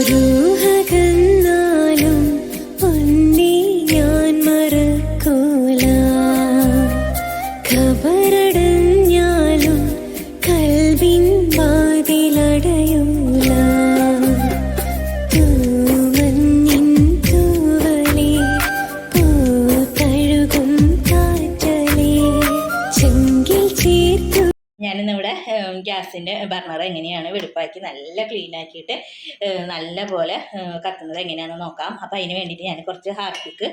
രൂഹകന്നാലും ഗ്യാസിന്റെ ബർണർ എങ്ങനെയാണ് വെടുപ്പാക്കി നല്ല ക്ലീൻ ആക്കിയിട്ട് നല്ല പോലെ കത്തുന്നത് എങ്ങനെയാണെന്ന് നോക്കാം. അപ്പോൾ അതിന് വേണ്ടിയിട്ട് ഞാൻ കുറച്ച് ഹാർപ്പിക്ക്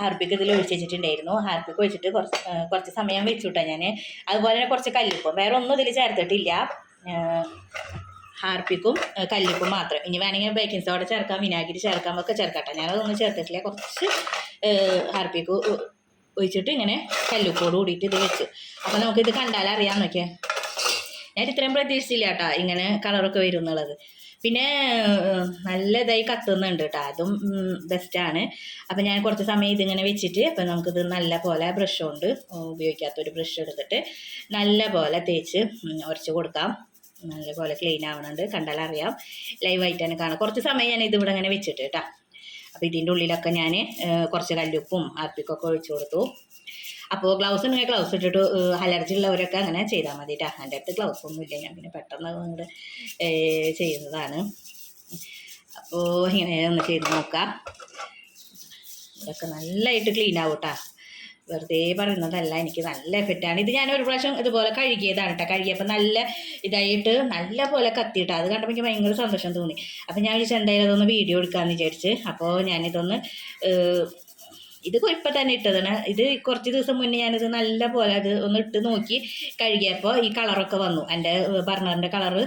ഹാർപ്പിക്ക് ഇതിൽ ഒഴിച്ച് വെച്ചിട്ടുണ്ടായിരുന്നു. ഹാർപ്പിക്ക് ഒഴിച്ചിട്ട് കുറച്ച് കുറച്ച് സമയം വെച്ചു ഞാൻ അതുപോലെ തന്നെ കുറച്ച് കല്ലുപ്പം. വേറെ ഒന്നും ഇതിൽ ചേർത്തിട്ടില്ല. ഹാർപ്പിക്കും കല്ലുപ്പും മാത്രം. ഇനി വേണമെങ്കിൽ ബേക്കിംഗ് സോഡ ചേർക്കാം വിനാഗിരി ചേർക്കാം ഒക്കെ ചേർക്കട്ടെ. ഞാനതൊന്നും ചേർത്തിട്ടില്ല. കുറച്ച് ഹാർപ്പിക്ക് ഒഴിച്ചിട്ട് ഇങ്ങനെ കല്ലുപ്പോട് കൂടിയിട്ട് ഇത് വെച്ച്. അപ്പോൾ നമുക്കിത് കണ്ടാൽ അറിയാൻ നോക്കിയാൽ ഞാൻ ഇത്രയും പ്രതീക്ഷിച്ചില്ല കേട്ടോ ഇങ്ങനെ കളറൊക്കെ വരും എന്നുള്ളത്. പിന്നെ നല്ല ഇതായി കത്തുന്നുണ്ട് കേട്ടോ അതും ബെസ്റ്റാണ് അപ്പം ഞാൻ കുറച്ച് സമയം ഇതിങ്ങനെ വെച്ചിട്ട് അപ്പം നമുക്കിത് നല്ല പോലെ ബ്രഷ് കൊണ്ട് ഉപയോഗിക്കാത്തൊരു ബ്രഷ് എടുത്തിട്ട് നല്ല പോലെ തേച്ച് ഉരച്ച് കൊടുക്കാം. നല്ല പോലെ ക്ലീൻ ആവണുണ്ട്. കണ്ടാൽ അറിയാം. ലൈവായിട്ട് തന്നെ കാണാം. കുറച്ച് സമയം ഞാൻ ഇതിവിടെ ഇങ്ങനെ വെച്ചിട്ട് കേട്ടോ അപ്പോൾ ഇതിന്റെ ഉള്ളിലൊക്കെ ഞാൻ കുറച്ച് കല്ലുപ്പും അർപ്പിക്കൊക്കെ ഒഴിച്ചു കൊടുത്തു. അപ്പോൾ ഗ്ലൗസ് ഉണ്ടെങ്കിൽ ഗ്ലൗസ് ഇട്ടിട്ട് അലർജി ഉള്ളവരൊക്കെ അങ്ങനെ ചെയ്താൽ മതി കേട്ടോ എന്റെ അടുത്ത് ഗ്ലൗസ് ഒന്നും ഇല്ല. ഞാൻ പിന്നെ പെട്ടെന്ന് അങ്ങോട്ട് ചെയ്യുന്നതാണ്. അപ്പോൾ ഇങ്ങനെ ഒന്ന് ചെയ്ത് നോക്കാം. ഇതൊക്കെ നല്ലതായിട്ട് ക്ലീൻ ആവും കേട്ടോ വെറുതെ പറയുന്നതല്ല. എനിക്ക് നല്ല എഫക്റ്റാണ് ഇത് ഞാൻ ഒരു പ്രാവശ്യം ഇതുപോലെ കഴുകിയതാണ് കേട്ടോ കഴുകിയപ്പോൾ നല്ല ഇതായിട്ട് നല്ല പോലെ കത്തിയിട്ട് അത് കണ്ടപ്പോൾ എനിക്ക് ഭയങ്കര സന്തോഷം തോന്നി. അപ്പോൾ ഞാൻ വിചാരിച്ചു എന്തായാലും അതൊന്ന് വീഡിയോ എടുക്കാമെന്ന് വിചാരിച്ച്. അപ്പോൾ ഞാനിതൊന്ന് ഇത് ഇപ്പം തന്നെ ഇട്ടതാണ്. ഇത് കുറച്ച് ദിവസം മുന്നേ ഞാനിത് നല്ല പോലെ അത് ഒന്ന് ഇട്ട് നോക്കി കഴുകിയപ്പോൾ ഈ കളറൊക്കെ വന്നു. എന്റെ ബർണറിന്റെ കളറ്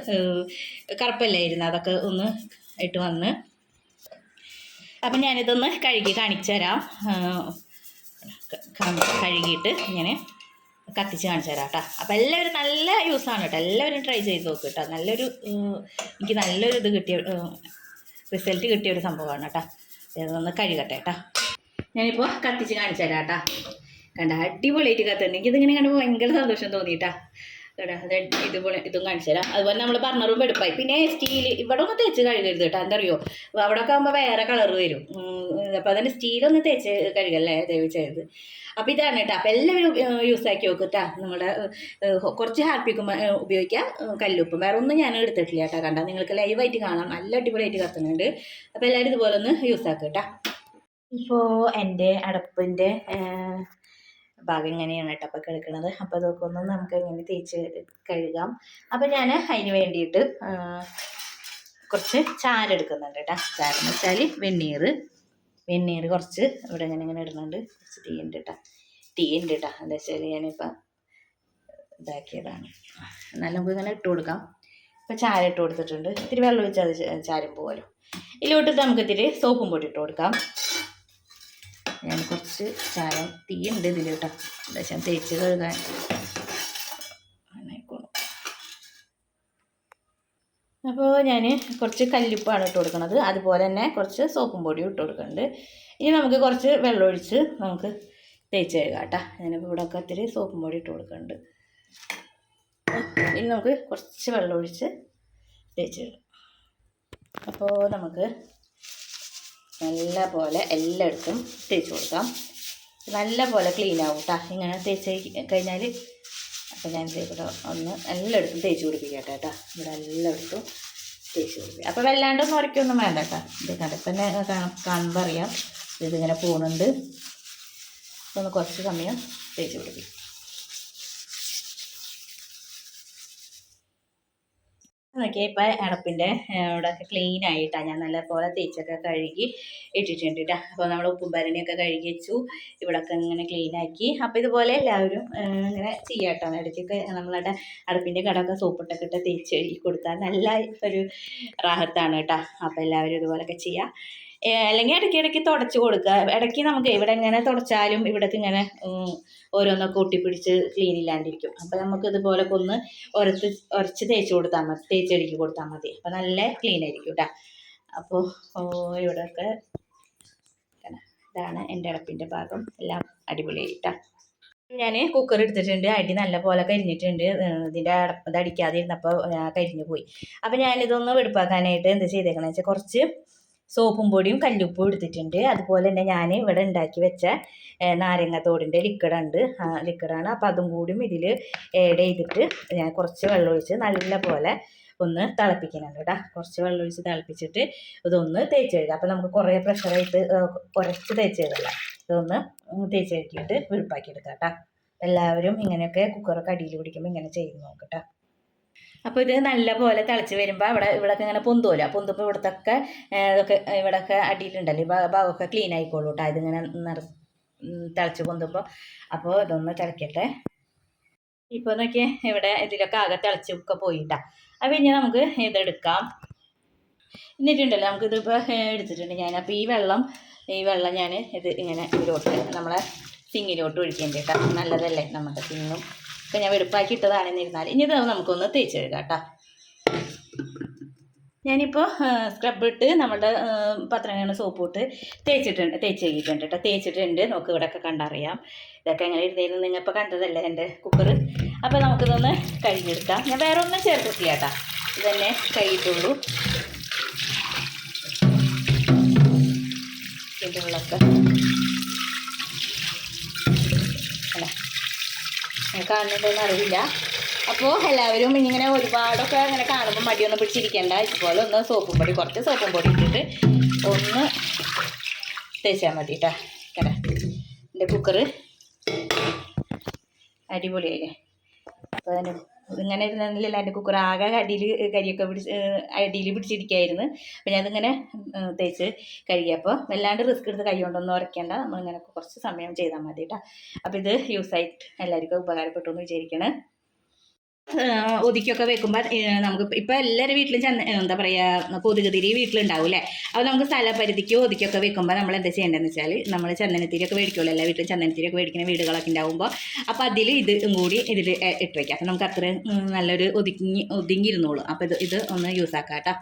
കറുപ്പല്ലായിരുന്നു. അതൊക്കെ ഒന്ന് ഇട്ട് വന്ന്. അപ്പം ഞാനിതൊന്ന് കഴുകി കാണിച്ചു തരാം. കഴുകിയിട്ട് ഇങ്ങനെ കത്തിച്ച് കാണിച്ചു തരാം കേട്ടോ. അപ്പം എല്ലാവരും നല്ല യൂസാണ് കേട്ടോ. എല്ലാവരും ട്രൈ ചെയ്ത് നോക്ക് കേട്ടോ. നല്ലൊരു എനിക്ക് നല്ലൊരു ഇത് കിട്ടിയ റിസൾട്ട് കിട്ടിയ ഒരു സംഭവമാണ് കേട്ടോ. ഇതൊന്ന് കഴുകട്ടെ കേട്ടോ. ഞാനിപ്പോൾ കത്തിച്ച് കാണിച്ചു തരാം കേട്ടാ കണ്ട അടിപൊളിയായിട്ട് കത്തുണ്ട് എനിക്കിതിങ്ങനെ കണ്ടപ്പോൾ ഭയങ്കര സന്തോഷം തോന്നിട്ടാ. കേട്ടോ ഇതുപോലെ ഇതും കാണിച്ചു തരാം അതുപോലെ നമ്മൾ റൂം എടുപ്പായി. പിന്നെ സ്റ്റീൽ ഇവിടെ ഒന്ന് തേച്ച് കഴുകരുത് കേട്ടോ. എന്താ അറിയോ അവിടെ ഒക്കെ ആകുമ്പോൾ വേറെ കളർ വരും. അപ്പോൾ അതിന് സ്റ്റീലൊന്ന് തേച്ച് കഴുകല്ലേ ചെയ്ത്. അപ്പോൾ ഇതാണ് കേട്ടോ. അപ്പോൾ എല്ലാവരും യൂസ് ആക്കി നോക്കുക നമ്മുടെ കുറച്ച് ഹാർപ്പിക്കും ഉപയോഗിക്കാം. കല്ലുപ്പും. വേറെ ഒന്നും ഞാൻ എടുത്തിട്ടില്ല കേട്ടോ. കണ്ടാൽ നിങ്ങൾക്ക് ലൈവായിട്ട് കാണാം. നല്ല അടിപൊളിയായിട്ട് കത്തുന്നുണ്ട്. അപ്പോൾ എല്ലാവരും ഇതുപോലെ ഒന്ന് യൂസ് ആക്കുക കേട്ടോ. ഇപ്പോൾ എന്റെ അടപ്പിന്റെ ഭാഗം ഇങ്ങനെയാണ് കേട്ടോ അപ്പോൾ കിടക്കുന്നത് അപ്പോൾ അതൊക്കെ ഒന്ന് നമുക്ക് ഇങ്ങനെ തേച്ച് കഴുകാം. അപ്പോൾ ഞാൻ അതിന് വേണ്ടിയിട്ട് കുറച്ച് ചാരെടുക്കുന്നുണ്ട് കേട്ടോ. ചാരെന്ന് വെച്ചാൽ വെണ്ണീർ. വെണ്ണീർ കുറച്ച് ഇവിടെ ഞാൻ ഇങ്ങനെ ഇടുന്നുണ്ട്. കുറച്ച് ടീ ഉണ്ട് കേട്ടോ. ടീ ഉണ്ട് കേട്ടോ. എന്താ വെച്ചാൽ ഞാനിപ്പോൾ ഇതാക്കിയതാണ്. എന്നാലും നമുക്ക് ഇങ്ങനെ ഇട്ട് കൊടുക്കാം. ഇപ്പോൾ ചാര ഇട്ട് കൊടുത്തിട്ടുണ്ട്. ഇത്തിരി വെള്ളം ഒഴിച്ചാൽ അത് ചാരം പോകാമല്ലോ ഇതിലോട്ട് നമുക്ക് ഇത്തിരി സോപ്പും പൊടി ഇട്ട് കൊടുക്കാം. ഞാൻ കുറച്ച് ചായം ഉണ്ട് ഇതിൽ കേട്ടോ എന്താ വെച്ചാൽ തേച്ച് കഴുകാൻ. അപ്പോൾ ഞാൻ കുറച്ച് കല്ലുപ്പാണ് ഇട്ട് കൊടുക്കുന്നത് അതുപോലെ തന്നെ കുറച്ച് സോപ്പും പൊടിയും ഇട്ട് കൊടുക്കുന്നുണ്ട് ഇനി നമുക്ക് കുറച്ച് വെള്ളം ഒഴിച്ച് നമുക്ക് തേച്ച് കഴുകാം കേട്ടോ. ഞാനിപ്പോൾ ഇവിടെ ഒക്കെ ഇത്തിരി സോപ്പും പൊടി ഇട്ട് കൊടുക്കുന്നുണ്ട് ഇനി നമുക്ക് കുറച്ച് വെള്ളം ഒഴിച്ച് തേച്ച് കഴുകാം. അപ്പോൾ നമുക്ക് നല്ല പോലെ എല്ലായിടത്തും തേച്ച് കൊടുക്കാം. നല്ല പോലെ ക്ലീൻ ആവും കേട്ടോ ഇങ്ങനെ തേച്ച് കഴിഞ്ഞാൽ അപ്പോൾ ഞാൻ ഇവിടെ ഒന്ന് എല്ലായിടത്തും തേച്ച് പിടിപ്പിക്കട്ടെ കേട്ടോ ഇവിടെ എല്ലായിടത്തും തേച്ച് പിടിപ്പിക്കുക അപ്പോൾ വല്ലാണ്ടൊന്നും ഉരയ്ക്കൊന്നും വേണ്ട കേട്ടോ ഇത് കടപ്പന്നെ കാണുമ്പോൾ അറിയാം. ഇതിങ്ങനെ പോകുന്നുണ്ട് ഒന്ന് കുറച്ച് സമയം തേച്ച് പിടിപ്പിക്കും. നോക്കിയാൽ ഇപ്പം അടപ്പിന്റെ ഇവിടെയൊക്കെ ക്ലീൻ ആയിട്ടാണ് ഞാൻ നല്ലപോലെ തേച്ചൊക്കെ കഴുകി ഇട്ടിട്ടുണ്ട് കേട്ടോ അപ്പോൾ നമ്മൾ ഉപ്പും ഭരണിയൊക്കെ കഴുകി വെച്ചു. ഇവിടെയൊക്കെ ഇങ്ങനെ ക്ലീൻ ആക്കി. അപ്പോൾ ഇതുപോലെ എല്ലാവരും ഇങ്ങനെ ചെയ്യാട്ടോ. ഇടയ്ക്കൊക്കെ നമ്മളുടെ അടുപ്പിന്റെ കടമൊക്കെ സോപ്പിട്ടൊക്കെ ഇട്ട് തേച്ച് കഴുകി കൊടുത്താൽ നല്ല ഒരു റാഹത്താണ് കേട്ടോ അപ്പോൾ എല്ലാവരും ഇതുപോലെയൊക്കെ ചെയ്യാം. ഏ, അല്ലെങ്കിൽ ഇടയ്ക്ക് ഇടയ്ക്ക് തുടച്ച് കൊടുക്കുക. ഇടയ്ക്ക് നമുക്ക് ഇവിടെ ഇങ്ങനെ തുടച്ചാലും ഇവിടേക്ക് ഇങ്ങനെ ഓരോന്നൊക്കെ ഒട്ടിപ്പിടിച്ച് ക്ലീൻ ഇല്ലാണ്ടിരിക്കും. അപ്പോൾ നമുക്ക് ഇതുപോലെ ഒന്ന് ഉരച്ച് ഉരച്ച് തേച്ച് കൊടുത്താൽ മതി. തേച്ചടിക്ക് കൊടുത്താൽ മതി. അപ്പോൾ നല്ല ക്ലീൻ ആയിരിക്കും കേട്ടോ അപ്പോൾ ഇവിടെയൊക്കെ ഇതാണ് എന്റെ അടപ്പിന്റെ ഭാഗം. എല്ലാം അടിപൊളിയായിട്ടാണ് ഞാൻ കുക്കർ എടുത്തിട്ടുണ്ട്. അടി നല്ല പോലെ കരിഞ്ഞിട്ടുണ്ട്. ഇതിന്റെ അടപ്പ് ഇത് അടിക്കാതിരുന്നപ്പോൾ കരിഞ്ഞു പോയി. അപ്പോൾ ഞാനിതൊന്ന് വെടുപ്പാക്കാനായിട്ട് എന്ത് ചെയ്തേക്കണമെന്ന് വെച്ചാൽ കുറച്ച് സോപ്പും പൊടിയും കല്ലുപ്പും എടുത്തിട്ടുണ്ട്. അതുപോലെ തന്നെ ഞാൻ ഇവിടെ ഉണ്ടാക്കി വെച്ച ഏഹ് നാരങ്ങത്തോടിന്റെ ലിക്വിഡുണ്ട് ലിക്വിഡാണ് അപ്പോൾ അതും കൂടിയും ഇതിൽ ഏഡ് ചെയ്തിട്ട് ഞാൻ കുറച്ച് വെള്ളമൊഴിച്ച് നല്ല പോലെ ഒന്ന് തിളപ്പിക്കുന്നുണ്ട് കേട്ടോ. കുറച്ച് വെള്ളമൊഴിച്ച് തിളപ്പിച്ചിട്ട് ഇതൊന്ന് തേച്ച് കഴുകുക അപ്പോൾ നമുക്ക് കുറേ പ്രഷറായിട്ട് കുറച്ച് തേച്ച് കഴുകല്ല? ഇതൊന്ന് തേച്ച് കഴുകിയിട്ട് വെളുപ്പാക്കി എടുക്കാം കേട്ടോ. എല്ലാവരും ഇങ്ങനെയൊക്കെ കുക്കറൊക്കെ അടിയിൽ പിടിക്കുമ്പോൾ ഇങ്ങനെ ചെയ്ത് നോക്കട്ടോ അപ്പോൾ ഇത് നല്ല പോലെ തിളച്ച് വരുമ്പോൾ അവിടെ ഇവിടെയൊക്കെ ഇങ്ങനെ പൊന്തുമല്ലോ പൊന്തുമ്പോൾ ഇവിടത്തൊക്കെ ഇതൊക്കെ ഇവിടെയൊക്കെ അടിയിലുണ്ടല്ലോ. ഈ ഭാഗമൊക്കെ ക്ലീൻ ആയിക്കോളൂ കേട്ടോ ഇതിങ്ങനെ നിറ തിളച്ച് പൊന്തുമ്പോൾ അപ്പോൾ ഇതൊന്ന് തിളക്കട്ടെ. ഇപ്പോൾ നോക്കിയേ ഇവിടെ ഇതിലൊക്കെ ആകെ തിളച്ച് ഒക്കെ പോയിട്ടാ. അപ്പം ഇനി നമുക്ക് ഇതെടുക്കാം. എന്നിട്ടുണ്ടല്ലോ നമുക്കിതിപ്പോൾ എടുത്തിട്ടുണ്ട് ഞാൻ. അപ്പോൾ ഈ വെള്ളം ഈ വെള്ളം ഞാൻ ഇത് ഇങ്ങനെ ഇതിലോട്ട് നമ്മളെ സിങ്ങിലോട്ട് ഒഴിക്കേണ്ടി കേട്ടോ നല്ലതല്ലേ നമ്മുടെ സിങ്ങും? ഇപ്പം ഞാൻ വെടുപ്പാക്കി ഇട്ടതാണെന്നിരുന്നാൽ ഇനി ഇത് നമുക്കൊന്ന് തേച്ച് കഴുകാം കേട്ടോ ഞാനിപ്പോൾ സ്ക്രബ് ഇട്ട് നമ്മുടെ കഴിഞ്ഞ സോപ്പ് ഇട്ട് തേച്ചിട്ടുണ്ട് തേച്ച് കഴിഞ്ഞിട്ടുണ്ട് കേട്ടോ. തേച്ചിട്ടുണ്ട്. നമുക്ക് ഇവിടെയൊക്കെ കണ്ടറിയാം. ഇതൊക്കെ എങ്ങനെ ഇരുന്നേലും നിങ്ങൾ ഇപ്പോൾ കണ്ടതല്ലേ എന്റെ കുക്കർ അപ്പോൾ നമുക്കിതൊന്ന് കഴുകിയെടുക്കാം. ഞാൻ വേറെ ഒന്നും ചേർത്തിട്ടില്ല കേട്ടോ. ഇതന്നെ കഴുകിയിട്ടുള്ളൂ. ഇതിന്റെ ഉള്ളൊക്കെ അല്ല കാണുന്നുണ്ടോയെന്ന് അറിയില്ല. അപ്പോൾ എല്ലാവരും ഇങ്ങനെ ഒരുപാടൊക്കെ അങ്ങനെ കാണുമ്പോൾ മടിയൊന്നും പിടിച്ചിരിക്കേണ്ട. ഇതുപോലെ ഒന്ന് സോപ്പും പൊടി കുറച്ച് സോപ്പും പൊടി ഇട്ടിട്ട് ഒന്ന് തേച്ചാൽ മതി കേട്ടോ എന്റെ കുക്കറ് അടിപൊളിയായില്ലേ? അപ്പോൾ അതിന് ഇതിങ്ങനെ ഇരുന്നില്ല എന്റെ കുക്കർ ആകെ അടിയിൽ കരിയൊക്കെ പിടിച്ച് അടിയിൽ പിടിച്ചിരിക്കുകയായിരുന്നു. അപ്പോൾ ഞാനിങ്ങനെ തേച്ച് കഴുകിയപ്പോൾ വല്ലാണ്ട് റിസ്ക് എടുത്ത് കൈ കൊണ്ടൊന്നും ഉറക്കേണ്ട നമ്മളിങ്ങനെ കുറച്ച് സമയം ചെയ്താൽ മതി കേട്ടോ അപ്പോൾ ഇത് യൂസായിട്ട് എല്ലാവർക്കും ഉപകാരപ്പെട്ടു എന്ന് വിചാരിക്കണേ. ഒതുക്കിയൊക്കെ വെക്കുമ്പോൾ നമുക്ക് ഇപ്പം എല്ലാവരും വീട്ടിലും ചെന്ന എന്താ പറയുക കൊതുകുതിരി വീട്ടിലുണ്ടാവും അല്ലേ അപ്പോൾ നമുക്ക് സ്ഥലപരിധിക്ക് ഒതുക്കിയൊക്കെ വെക്കുമ്പോൾ നമ്മൾ എന്താ ചെയ്യേണ്ടതെന്ന് വെച്ചാൽ നമ്മൾ ചന്ദനത്തിരിയൊക്കെ മേടിക്കുമല്ലോ എല്ലാ വീട്ടിലും ചന്ദനത്തിരിയൊക്കെ മേടിക്കുന്ന വീടുകളൊക്കെ ഉണ്ടാകുമ്പോൾ അപ്പോൾ അതിൽ ഇത് കൂടി ഇതിൽ ഇട്ട് വയ്ക്കാം അപ്പോൾ നമുക്ക് അത്രയും ഉം, നല്ലൊരു ഒതുങ്ങി ഒതുങ്ങിയിരുന്നോളൂ. അപ്പോൾ ഇത് ഇത് ഒന്ന് യൂസ് ആക്കാം കേട്ടോ